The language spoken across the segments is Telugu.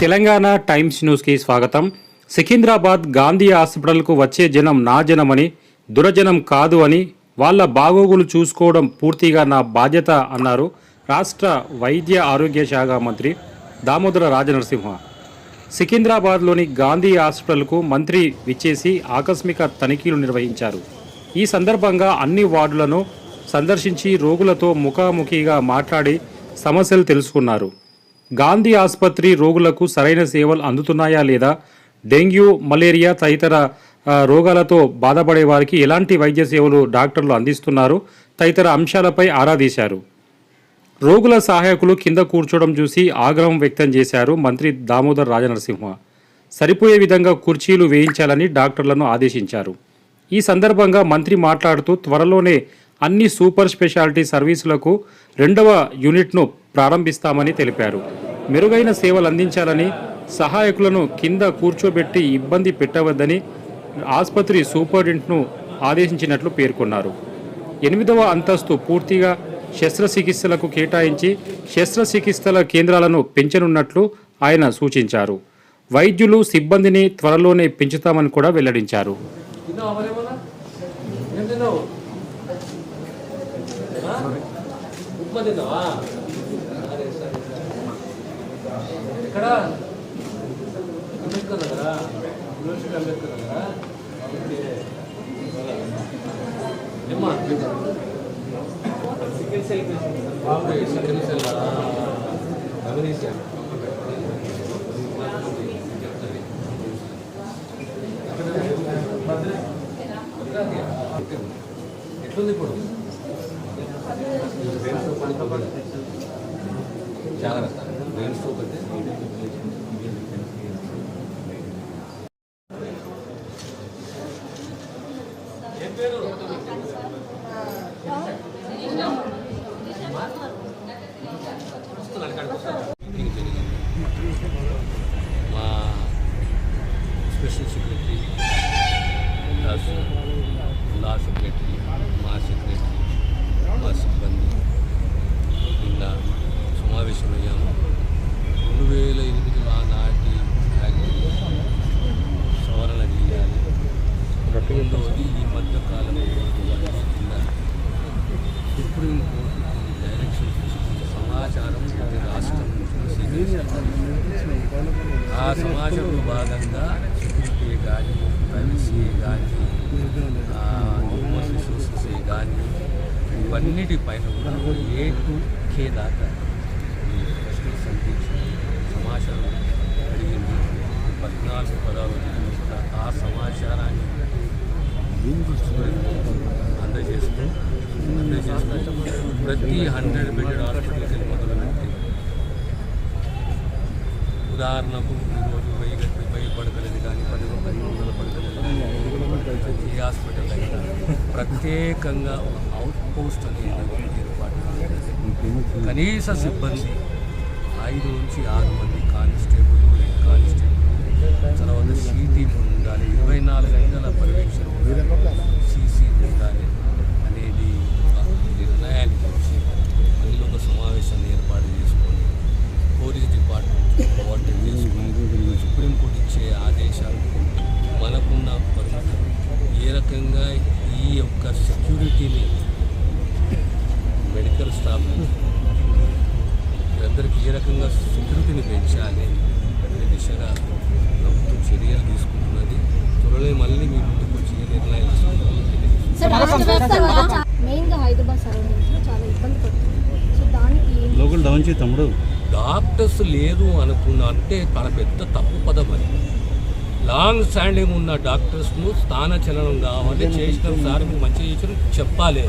తెలంగాణ టైమ్స్ న్యూస్కి స్వాగతం. సికింద్రాబాద్ గాంధీ హాస్పిటల్కు వచ్చే జనం నా జనమని దురజనం కాదు అని వాళ్ళ బాగోగులు చూసుకోవడం పూర్తిగా నా బాధ్యత అన్నారు రాష్ట్ర వైద్య ఆరోగ్య శాఖ మంత్రి దామోదర రాజనరసింహ. సికింద్రాబాద్లోని గాంధీ హాస్పిటల్కు మంత్రి విచ్చేసి ఆకస్మిక తనిఖీలు నిర్వహించారు. ఈ సందర్భంగా అన్ని వార్డులను సందర్శించి రోగులతో ముఖాముఖిగా మాట్లాడి సమస్యలు తెలుసుకున్నారు. గాంధీ ఆసుపత్రి రోగులకు సరైన సేవలు అందుతున్నాయా లేదా? డెంగ్యూ మలేరియా తదితర రోగాలతో బాధపడే వారికి ఎలాంటి వైద్య సేవలు డాక్టర్లు అందిస్తున్నారు? తదితర అంశాలపై ఆరా తీశారు. రోగుల సహాయకులు కింద కూర్చోవడం చూసి ఆగ్రహం వ్యక్తం చేశారు మంత్రి దామోదర్ రాజనరసింహ. సరిపోయే విధంగా కుర్చీలు వేయించాలని డాక్టర్లను ఆదేశించారు. ఈ సందర్భంగా మంత్రి మాట్లాడుతూ త్వరలోనే అన్ని సూపర్ స్పెషాలిటీ సర్వీసులకు రెండవ యూనిట్ను ప్రారంభిస్తామని తెలిపారు. మెరుగైన సేవలు అందించాలని సహాయకులను కింద కూర్చోబెట్టి ఇబ్బంది పెట్టవద్దని ఆసుపత్రి సూపరింటెండెంట్ను ఆదేశించినట్లు పేర్కొన్నారు. ఎనిమిదవ అంతస్తు పూర్తిగా శస్త్రచికిత్సలకు కేటాయించి శస్త్రచికిత్సల కేంద్రాలను పెంచనున్నట్లు ఆయన సూచించారు. వైద్యులు సిబ్బందిని త్వరలోనే పెంచుతామని కూడా వెల్లడించారు తిన్నావా మరేమన్నా ఏం తిన్నావు ఆ? తిన్నావా సరే సరే ఎక్కడ? అంబేద్కర్ నగరా? University Ambedkar okay. ఏమ్మా? సికిల్ సెల్ బాబు సికిల్ సెల్ గమనించాను ఎట్లుంది ఇప్పుడు? జాగ్రత్త బ్రెయిన్ స్ట్రోక్ అయితే మా special secretary plus law secretary మా సెక్రటరీ మా సిబ్బంది నిన్న సమావేశమయ్యాము రెండు వేల ఎనిమిదిలో ఆనాటి సవరణ చేయాలి. రెండవది ఈ మధ్య కాలంలో కింద సుప్రీంకోర్టు కొన్ని డైరెక్షన్స్ తీసుకున్న సమాచారం ప్రతి రాష్ట్రం నుంచి ఆ సమాజంలో భాగంగా సెక్యూరిటీ కానీ ప్రైవసీ కానీ హ్యూమన్ రిసోర్సెస్ కానీ ఇవన్నిటిపైన కూడా ఏ టు కే దాకా ఈ ప్రశ్న సంధించి సమాచారం అడిగింది. పద్నాలుగు పదాలు కూడా ఆ సమాచారాన్ని అందజేస్తూ అందజేస్తూ ప్రతి హండ్రెడ్ బెడెడ్ హాస్పిటల్కి మొదలుపెట్టి ఉదాహరణకు ఈరోజు వెయ్యి వెయ్యి పడకలేదు కానీ పది పది వందల పడకలేదు. కానీ ఈ హాస్పిటల్ అయినా ప్రత్యేకంగా ఒక అవుట్ పోస్ట్ అనేది ఏర్పాటు కనీస సిబ్బంది ఐదు నుంచి ఆరు మంది కానిస్టేబుల్ హెడ్ కానిస్టేబుల్ తర్వాత సీటీ ఉండాలి. ఇరవై నాలుగు గంటల పర్యవేక్షణ సీసీ ఉండాలి అనేది ఒక నిర్ణయానికి వచ్చి అందులో ఒక సమావేశాన్ని ఏర్పాటు చేసుకొని పోలీస్ డిపార్ట్మెంట్ కోఆర్డినేట్ చేసుకుని సుప్రీంకోర్టు ఇచ్చే ఆదేశాలు మనకున్న పరిమితులు ఏ రకంగా ఈ యొక్క సెక్యూరిటీని మెడికల్ స్టాఫ్ వీరందరికీ ఏ రకంగా సెక్యూరిటీని పెంచాలి అనే దిశగా ప్రభుత్వం చర్యలు తీసుకుంటున్నది. త్వరలో మళ్ళీ మీ ముందుకు వచ్చి నిర్ణయాలు తీసుకుంటామో తెలియజేస్తాం. సార్ రాష్ట్ర వ్యాప్తంగా మెయిన్గా హైదరాబాద్ సరౌండింగ్స్లో చాలా ఇబ్బంది పడుతుంది. సో దానికి ఏం లోకల్ డౌన్ చేయి తమ్ముడు. డాక్టర్స్ లేరు అనుకున్న అంటే చాలా పెద్ద తప్పు పదం అది. లాంగ్ స్టాండింగ్ ఉన్న డాక్టర్స్ను స్థాన చలనం కావాలి చేసిన సార్ మీరు మంచి చేసిన చెప్పాలి.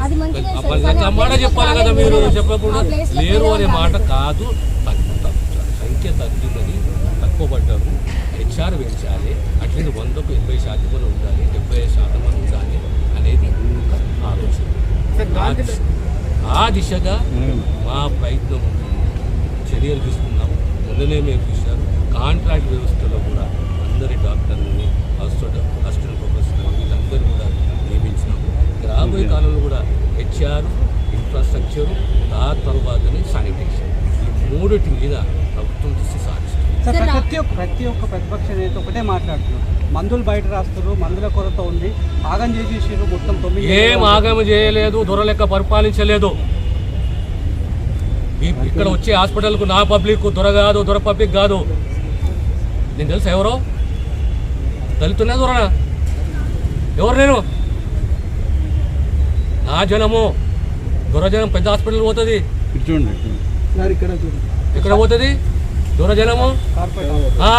మాట చెప్పాలి కదా మీరు చెప్పకుండా. లేరు అనే మాట కాదు సంఖ్య తగ్గినది తక్కువ పడ్డారు. హెచ్ఆర్ పెంచాలి అట్లీస్ట్ వందకు ఎనభై శాతం వరకు ఉండాలి డెబ్బై శాతం వరకు ఉండాలి అనేది ఆలోచన. ఆ దిశ- ఆ దిశగా మా ప్రయత్నం ఉంటుంది చర్యలు తీసుకున్నాం మొన్ననే మేము చూశారు. కాంట్రాక్ట్ వ్యవస్థలో కూడా మూడిటి మీద ప్రభుత్వం దృష్టి సారిస్తుంది. సార్ సార్, ప్రతి ఒక్క ప్రతి ఒక్క ప్రతిపక్ష నేత ఒకటే మాట్లాడుతున్నారు. మందులు బయట రాస్తారు మందుల కొరత ఉంది ఆగం చేసేసారు మొత్తం తొమ్మిది ఏం ఆగమ చేయలేదు దొరలెక్క పరిపాలించలేదు. ఇక్కడ వచ్చే హాస్పిటల్కు నా పబ్లిక్ దొర కాదు దొర పబ్లిక్ కాదు. నేను తెలుసా ఎవరో? దళితున్నా దొరనా? ఎవరు నేను? నా జనము. దొరజనం పెద్ద హాస్పిటల్ పోతుంది. సార్ ఇక్కడ చూడండి. ఎక్కడ పోతుంది? ఆ,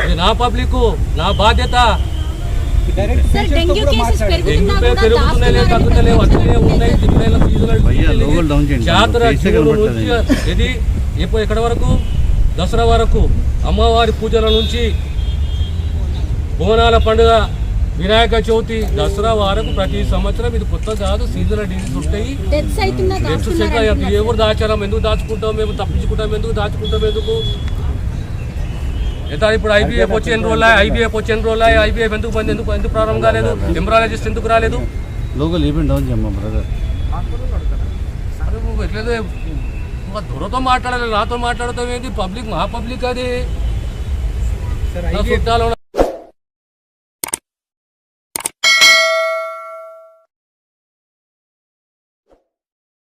ఇది నా పబ్లిక్ నా బాధ్యత. ఇది ఎప్పుడు ఎక్కడ వరకు? దసరా వరకు అమ్మవారి పూజల నుంచి బోనాల పండుగ వినాయక చవితి దసరా వరకు ప్రతి సంవత్సరం ఇది కొత్త కాదు సీజనల్ డిసీజ్ ఉంటాయి. డెత్స్ ఎవరు దాచారా? ఎందుకు దాచుకుంటాం? మేము తప్పించుకుంటాం? ఎందుకు దాచుకుంటాం? ఎందుకు? ఎంత ఇప్పుడు ఐబీఎఫ్ వచ్చి ఎన్ని రోజులు ఐబీఎఫ్ వచ్చి ఎన్ని రోజులు ఐబీఎఫ్ ఎందుకు బంద్? ఎందుకు ఎందుకు ప్రారంభం కాలేదు? ఎంబ్రాలజిస్ట్ ఎందుకు రాలేదు? లోకల్ ఈవెంట్ డౌన్ చేయమ్మా బ్రదర్ దొరతో మాట్లాడాలి నాతో మాట్లాడతాం ఏంటి పబ్లిక్ మా పబ్లిక్ అది. చుట్టాలు